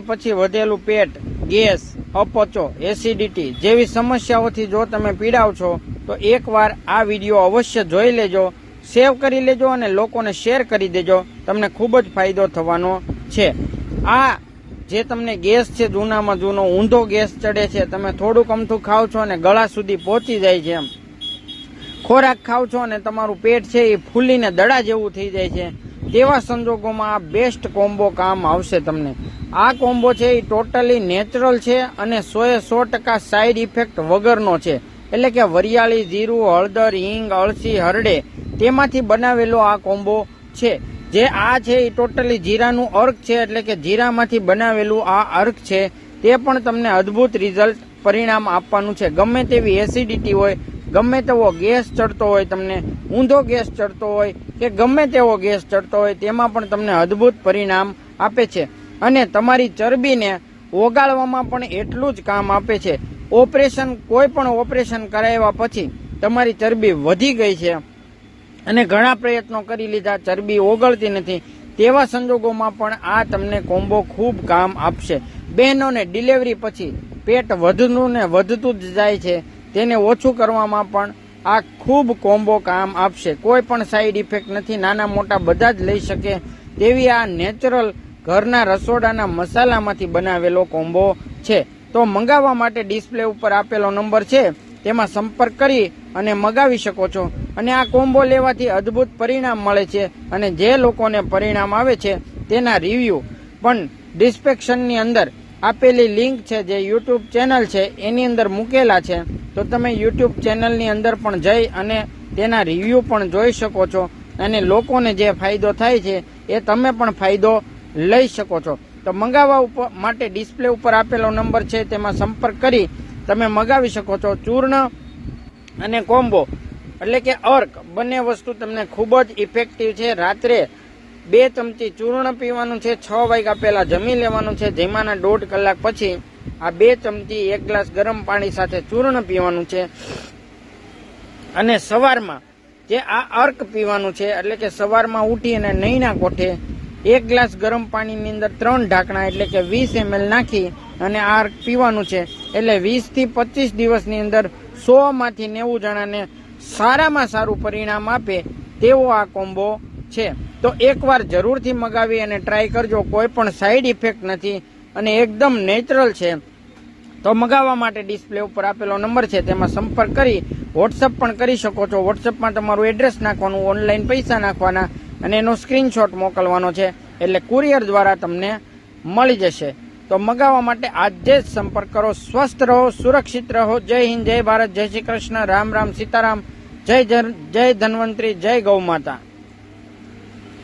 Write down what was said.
પછી વધેલું પેટ, gas, અપચો, acidity જેવી સમસ્યાઓથી જો તમે પીડાવ છો, તો એકવાર આ વીડિયો અવશ્ય જોઈ લેજો, સેવ કરી લેજો અને લોકોને શેર કરી દેજો. તમને ખૂબ જ ફાયદો થવાનો છે. આ જે તમને ગેસ છે, જૂનામાં જૂનો ઊંધો ગેસ ચડે છે, તમે થોડુંક અમથું ખાવ છો અને ગળા સુધી પહોંચી જાય છે એમ. ખોરાક ખાવ છો અને તમારું પેટ છે એ ફૂલીને દડા જેવું થઈ જાય છે. તેવા સંજોગોમાં આ બેસ્ટ કોમ્બો કામ આવશે તમને. આ કોમ્બો છે એ ટોટલી નેચરલ છે અને સોએ સો ટકા સાઈડ ઇફેક્ટ વગરનો છે. એટલે કે વરિયાળી, જીરું, હળદર, હિંગ, અળસી, હરડે, તેમાંથી બનાવેલો આ કોમ્બો છે. જે આ છે એ ટોટલી જીરાનું અર્ક છે, એટલે કે જીરામાંથી બનાવેલું આ અર્ક છે, તે પણ તમને અદ્ભુત રિઝલ્ટ પરિણામ આપવાનું છે. ગમે તેવી એસિડિટી હોય ગમે તેવો ગેસ ચડતો હોય, તમને ઊંધો ગેસ ચડતો હોય કે ગમે તેવો ગેસ ચડતો હોય, તેમાં પણ તમને અદ્ભુત પરિણામ આપે છે. અને તમારી ચરબીને ઓગાળવામાં પણ એટલું જ કામ આપે છે. ઓપરેશન, કોઈ પણ ઓપરેશન કરાવ્યા પછી તમારી ચરબી વધી ગઈ છે. અને ઘણા પ્રયત્નો કરી લીધા, ચરબી ઓગળતી નથી. તેવા સંજોગોમાં પણ આ તમને કોમ્બો ખૂબ કામ આપશે. બહેનોને ડિલિવરી પછી પેટ વધતું ને વધતું જ જાય છે. તેને ઓછું કરવામાં પણ આ ખૂબ કોમ્બો કામ આપશે. કોઈ પણ સાઈડ ઇફેક્ટ નથી. નાના મોટા બધા જ લઈ શકે તેવી આ નેચરલ ઘરના રસોડાના મસાલામાંથી બનાવેલો કોમ્બો છે. તો મંગાવવા માટે ડિસ્પ્લે ઉપર આપેલો નંબર છે. તેમાં સંપર્ક કરી અને મગાવી શકો છો. અને આ કોમ્બો લેવાથી અદ્ભુત પરિણામ મળે છે અને જે લોકોને પરિણામ આવે છે તેના રિવ્યૂ પણ ડિસ્પેક્શનની અંદર આપેલી લિંક છે જે યુટ્યુબ ચેનલ છે, એની અંદર મૂકેલા છે. તો તમે યુટ્યુબ ચેનલની અંદર પણ જઈ અને તેના રિવ્યૂ પણ જોઈ શકો છો. અને લોકોને જે ફાયદો થાય છે, એ તમે પણ ફાયદો લઈ શકો છો. તો મંગાવવા ઉપર માટે ડિસ્પ્લે ઉપર આપેલો નંબર છે, તેમાં સંપર્ક કરી તમે મગાવી શકો છો. ચૂર્ણ અને કોમ્બો. એટલે કે અર્ક, બંને વસ્તુ તમને ખૂબ જ ઇફેક્ટિવ છે. રાત્રે બે ચમચી ચૂર્ણ પીવાનું છે, છ વાગ્યા પહેલા જમી લેવાનું છે. જેમાંના દોઢ કલાક પછી આ બે ચમચી એક ગ્લાસ ગરમ પાણી સાથે ચૂર્ણ પીવાનું છે. અને સવારમાં જે આ અર્ક પીવાનું છે, એટલે કે સવારમાં ઉઠી અને નહીંના કોઠે, એક ગ્લાસ ગરમ પાણીની અંદર ત્રણ ઢાંકણા, એટલે કે વીસ એમએલ નાખી અને આ અર્ક પીવાનું છે. એટલે વીસથી પચીસ દિવસની અંદર સો માંથી નેવું જણાને સારામાં સારું પરિણામ આપે તેવો આ કોમ્બો છે. તો એકવાર જરૂરથી મગાવી અને ટ્રાય કરજો. કોઈ પણ સાઈડ ઇફેક્ટ નથી અને એકદમ નેચરલ છે. તો મગાવવા માટે ડિસ્પ્લે ઉપર આપેલો નંબર છે, તેમાં સંપર્ક કરી વોટ્સઅપ પણ કરી શકો છો. વોટ્સઅપમાં તમારું એડ્રેસ નાખવાનું ઓનલાઈન પૈસા નાખવાના અને એનો સ્ક્રીનશોટ મોકલવાનો છે. એટલે કુરિયર દ્વારા તમને મળી જશે. તો મગાવવા માટે આજે જ સંપર્ક કરો. સ્વસ્થ રહો, સુરક્ષિત રહો. જય હિન્દ, જય ભારત, જય શ્રી કૃષ્ણ. રામ રામ, સીતારામ. જય જય ધન્વંતરી, જય ગૌ માતા.